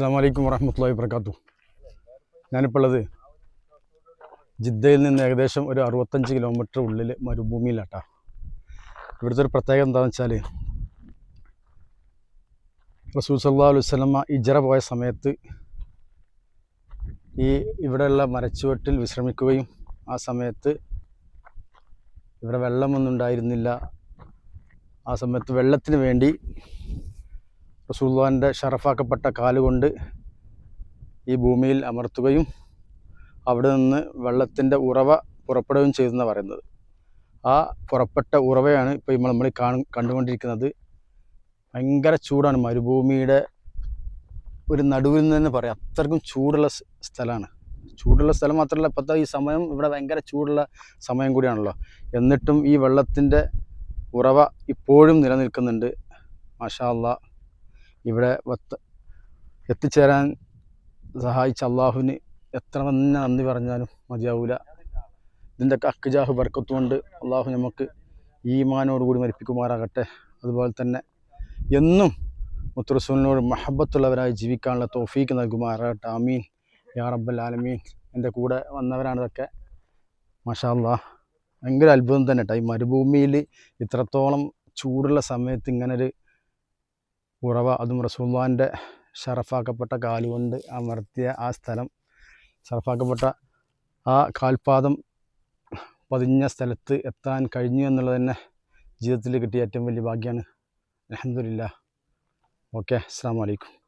അസ്സാം വലൈക്കും വറഹമത്തല്ലാ വർക്കാത്തു ഞാനിപ്പോൾ ഉള്ളത് ജിദ്ദയിൽ നിന്ന് ഏകദേശം ഒരു അറുപത്തഞ്ച് കിലോമീറ്റർ ഉള്ളിൽ മരുഭൂമിയിലാട്ടാ. ഇവിടുത്തെ ഒരു പ്രത്യേകത എന്താണെന്ന് വെച്ചാൽ റസൂൽ സല്ലാ അലുസലമ്മ ഇജറ പോയ സമയത്ത് ഈ ഇവിടെയുള്ള മരച്ചുവട്ടിൽ വിശ്രമിക്കുകയും ആ സമയത്ത് ഇവിടെ വെള്ളമൊന്നും ഉണ്ടായിരുന്നില്ല. ആ സമയത്ത് വെള്ളത്തിന് വേണ്ടി റസൂൽവാന്റെ ഷറഫാക്കപ്പെട്ട കാലുകൊണ്ട് ഈ ഭൂമിയിൽ അമർത്തുകയും അവിടെ നിന്ന് വെള്ളത്തിന്റെ ഉറവ പുറപ്പെടുകയും ചെയ്തെന്ന് പറയുന്നത്. ആ പുറപ്പെട്ട ഉറവയാണ് ഇപ്പോൾ നമ്മൾ നമ്മൾ കാണു കണ്ടുകൊണ്ടിരിക്കുന്നത്. ഭയങ്കര ചൂടാണ്. മരുഭൂമിയുടെ ഒരു നടുവിൽ നിന്ന് തന്നെ പറയാം. അത്രക്കും ചൂടുള്ള സ്ഥലമാണ്. ചൂടുള്ള സ്ഥലം മാത്രമല്ല ഇപ്പോഴത്തെ ഈ സമയം ഇവിടെ ഭയങ്കര ചൂടുള്ള സമയം കൂടിയാണല്ലോ. എന്നിട്ടും ഈ വെള്ളത്തിന്റെ ഉറവ ഇപ്പോഴും നിലനിൽക്കുന്നുണ്ട്. മാഷാ അല്ലാ ഇവിടെ വത്ത് എത്തിച്ചേരാൻ സഹായിച്ച അള്ളാഹുവിന് എത്ര തന്നെ നന്ദി പറഞ്ഞാലും മതിയാവൂല. ഇതിന്റെ അക്കുജാഹ് ബർക്കത്തുകൊണ്ട് അള്ളാഹു നമുക്ക് ഈമാനോടുകൂടി മരിപ്പിക്കുമാറാകട്ടെ. അതുപോലെ തന്നെ എന്നും മുത്തുറസൂലിനോട് മഹബത്തുള്ളവരായി ജീവിക്കാനുള്ള തോഫീക്ക് നൽകുമാറാകട്ടെ. ആമീൻ. യാ റബ്ബൽ ആലമീൻ. എന്റെ കൂടെ വന്നവരാണ് ഇതൊക്കെ. ഭയങ്കര അത്ഭുതം തന്നെ കേട്ടോ ഈ മരുഭൂമിയിൽ ഇത്രത്തോളം ചൂടുള്ള സമയത്ത് ഇങ്ങനൊരു ഉറവ അതും റസൂള്ളാന്റെ ഷറഫാക്കപ്പെട്ട കാലുകൊണ്ട് അമർത്തിയ ആ സ്ഥലം. ഷറഫാക്കപ്പെട്ട ആ കാൽപാദം പതിഞ്ഞ സ്ഥലത്ത് എത്താൻ കഴിഞ്ഞു എന്നുള്ളത് തന്നെ ജീവിതത്തിൽ കിട്ടിയ ഏറ്റവും വലിയ ഭാഗ്യമാണ്. അലഹമില്ല ഓക്കെ അസ്സാം വലൈക്കും